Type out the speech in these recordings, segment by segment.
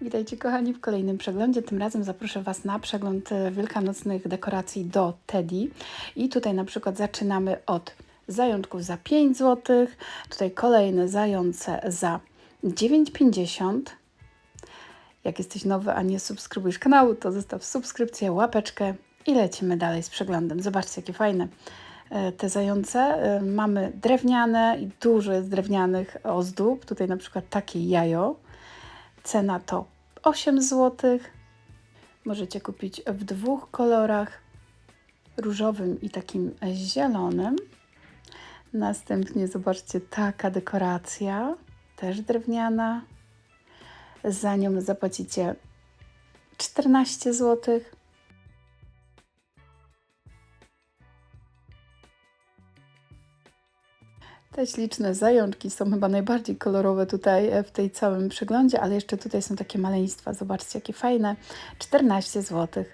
Witajcie kochani w kolejnym przeglądzie. Tym razem zaproszę Was na przegląd e, wielkanocnych dekoracji do Teddy. I tutaj na przykład zaczynamy od zajączków za 5 zł. Tutaj kolejne zające za 9,50. Jak jesteś nowy, a nie subskrybujesz kanału, to zostaw subskrypcję, łapeczkę i lecimy dalej z przeglądem. Zobaczcie, jakie fajne e, te zające. E, mamy drewniane i dużo jest drewnianych ozdób. Tutaj na przykład takie jajo Cena to 8 zł. Możecie kupić w dwóch kolorach, różowym i takim zielonym. Następnie zobaczcie, taka dekoracja, też drewniana. Za nią zapłacicie 14 zł. Te śliczne zajączki są chyba najbardziej kolorowe tutaj e, w tej całym przeglądzie, ale jeszcze tutaj są takie maleństwa. Zobaczcie, jakie fajne. 14 zł.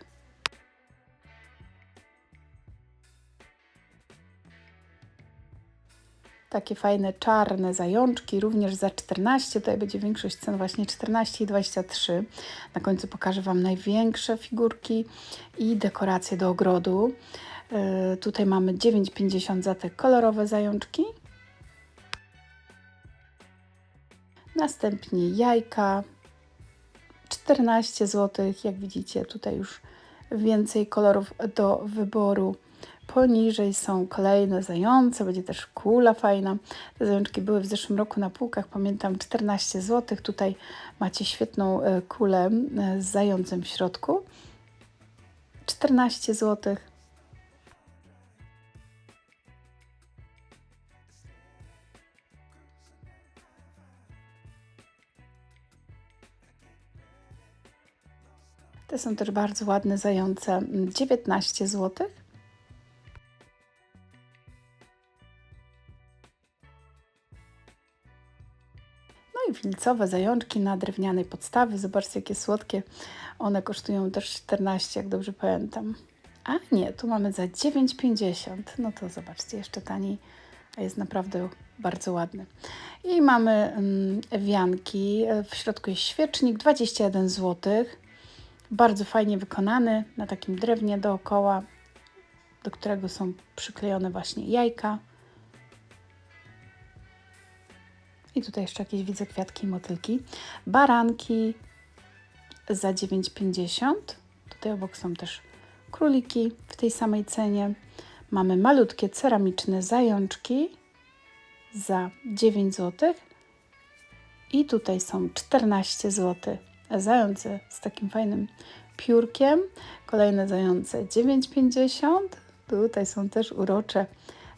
Takie fajne czarne zajączki, również za 14. Tutaj będzie większość cen właśnie 14 i 23. Na końcu pokażę Wam największe figurki i dekoracje do ogrodu. Yy, tutaj mamy 9,50 za te kolorowe zajączki. Następnie jajka 14 zł. Jak widzicie, tutaj już więcej kolorów do wyboru. Poniżej są kolejne zające, będzie też kula fajna. Te zajączki były w zeszłym roku na półkach, pamiętam 14 zł. Tutaj macie świetną e, kulę e, z zającem w środku. 14 zł. Te są też bardzo ładne, zające 19 zł. No i filcowe zajączki na drewnianej podstawie. Zobaczcie, jakie słodkie. One kosztują też 14, jak dobrze pamiętam. A nie, tu mamy za 9,50. No to zobaczcie, jeszcze taniej, a jest naprawdę bardzo ładny. I mamy mm, wianki. W środku jest świecznik, 21 złotych. Bardzo fajnie wykonany na takim drewnie dookoła, do którego są przyklejone właśnie jajka. I tutaj jeszcze jakieś widzę kwiatki i motylki. Baranki za 9,50. Tutaj obok są też króliki w tej samej cenie. Mamy malutkie ceramiczne zajączki za 9 zł. I tutaj są 14 zł zające z takim fajnym piórkiem. Kolejne zające 9,50. Tutaj są też urocze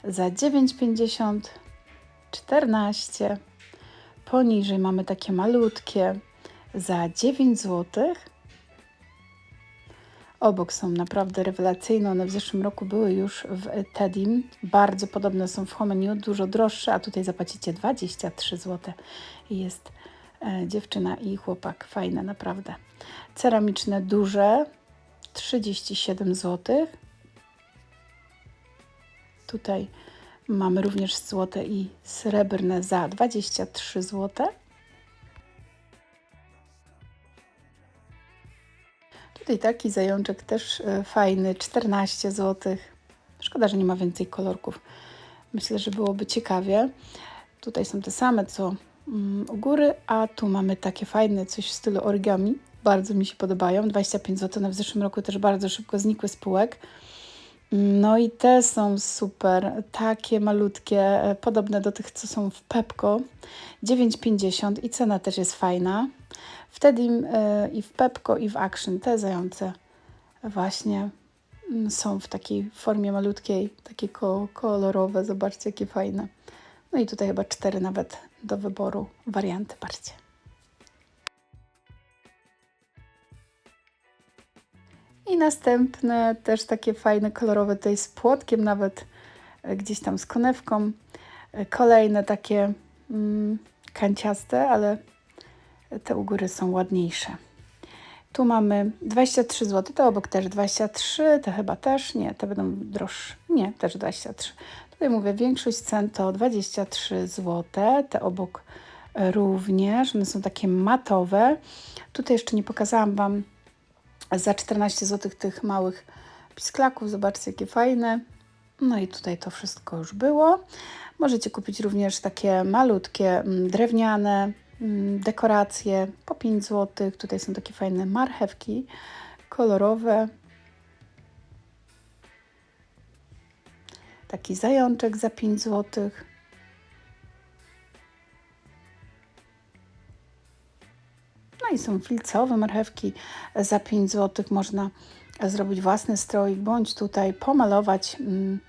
za 9,50. 14. Poniżej mamy takie malutkie za 9 zł. Obok są naprawdę rewelacyjne. One w zeszłym roku były już w Tedim. Bardzo podobne są w Homeniu, dużo droższe, a tutaj zapłacicie 23 zł. Jest dziewczyna i chłopak. Fajne, naprawdę. Ceramiczne, duże, 37 zł. Tutaj mamy również złote i srebrne za 23 zł. Tutaj taki zajączek też e, fajny, 14 zł. Szkoda, że nie ma więcej kolorków. Myślę, że byłoby ciekawie. Tutaj są te same, co u góry, a tu mamy takie fajne coś w stylu origami. Bardzo mi się podobają. 25 zł. One w zeszłym roku też bardzo szybko znikły z półek. Mm, no i te są super, takie malutkie, e, podobne do tych, co są w Pepko. 9,50 i cena też jest fajna. Wtedy yy, i w Pepko, i w Action te zające właśnie są w takiej formie malutkiej, takie ko kolorowe. Zobaczcie, jakie fajne. No i tutaj chyba cztery nawet do wyboru warianty. Patrzcie. I następne też takie fajne, kolorowe, tutaj z płotkiem nawet, e, gdzieś tam z konewką. E, kolejne takie mm, kanciaste, ale te u góry są ładniejsze. Tu mamy 23 zł, to obok też 23, te chyba też, nie, te będą droższe, nie, też 23. Tutaj mówię, większość cen to 23 zł, te obok również. One są takie matowe. Tutaj jeszcze nie pokazałam Wam za 14 zł tych małych pisklaków. Zobaczcie, jakie fajne. No i tutaj to wszystko już było. Możecie kupić również takie malutkie mm, drewniane mm, dekoracje po 5 zł. Tutaj są takie fajne marchewki kolorowe. Taki zajączek za 5 zł. No i są filcowe marchewki za 5 zł. Można zrobić własny stroik, bądź tutaj pomalować mm,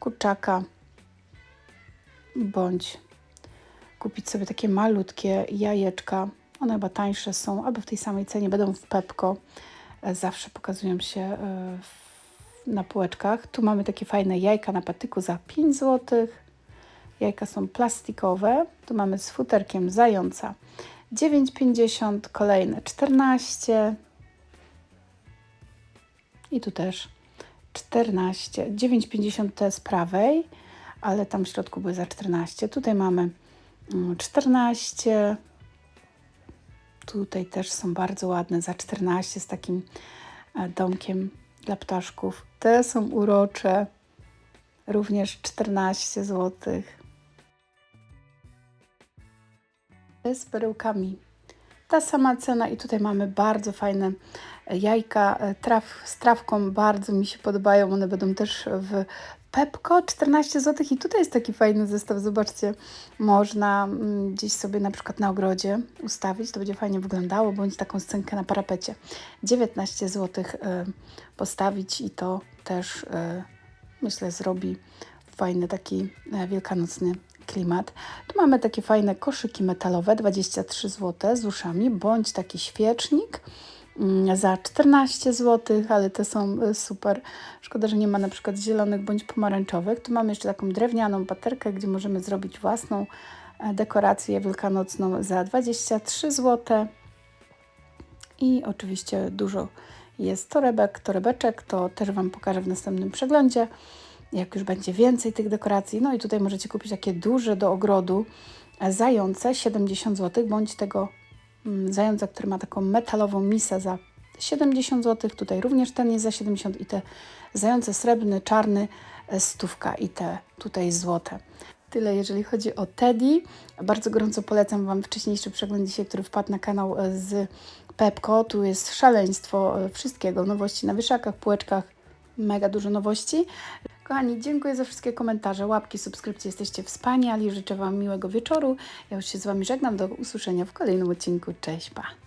kurczaka, bądź kupić sobie takie malutkie jajeczka. One chyba tańsze są, albo w tej samej cenie będą w Pepko. Zawsze pokazują się e, w- na półeczkach. Tu mamy takie fajne jajka na patyku za 5 zł. Jajka są plastikowe. Tu mamy z futerkiem zająca 9,50, kolejne 14. I tu też 14. 9,50 te z prawej, ale tam w środku były za 14. Tutaj mamy mm, 14. Tutaj też są bardzo ładne za 14 z takim e, domkiem dla ptaszków. Te są urocze. Również 14 zł. z perełkami. Ta sama cena i tutaj mamy bardzo fajne jajka e, traw, z trawką, bardzo mi się podobają. One będą też w Pepko 14 zł i tutaj jest taki fajny zestaw, zobaczcie, można mm, gdzieś sobie na przykład na ogrodzie ustawić, to będzie fajnie wyglądało, bądź taką scenkę na parapecie. 19 zł e, postawić i to też e, myślę zrobi fajny taki e, wielkanocny klimat. Tu mamy takie fajne koszyki metalowe, 23 zł z uszami, bądź taki świecznik za 14 zł, ale te są e, super. Szkoda, że nie ma na przykład zielonych bądź pomarańczowych. Tu mamy jeszcze taką drewnianą paterkę, gdzie możemy zrobić własną e, dekorację wielkanocną za 23 zł. I oczywiście dużo jest torebek, torebeczek, to też Wam pokażę w następnym przeglądzie jak już będzie więcej tych dekoracji. No i tutaj możecie kupić takie duże do ogrodu e, zające 70 zł, bądź tego mm, zająca, który ma taką metalową misę za 70 zł. Tutaj również ten jest za 70 i te zające srebrny, czarny, e, stówka i te tutaj złote. Tyle jeżeli chodzi o Teddy. Bardzo gorąco polecam Wam wcześniejszy przegląd dzisiaj, który wpadł na kanał e, z Pepko. Tu jest szaleństwo e, wszystkiego, nowości na wieszakach, półeczkach, mega dużo nowości. Kochani, dziękuję za wszystkie komentarze, łapki, subskrypcje. Jesteście wspaniali. Życzę Wam miłego wieczoru. Ja już się z Wami żegnam. Do usłyszenia w kolejnym odcinku. Cześć, pa!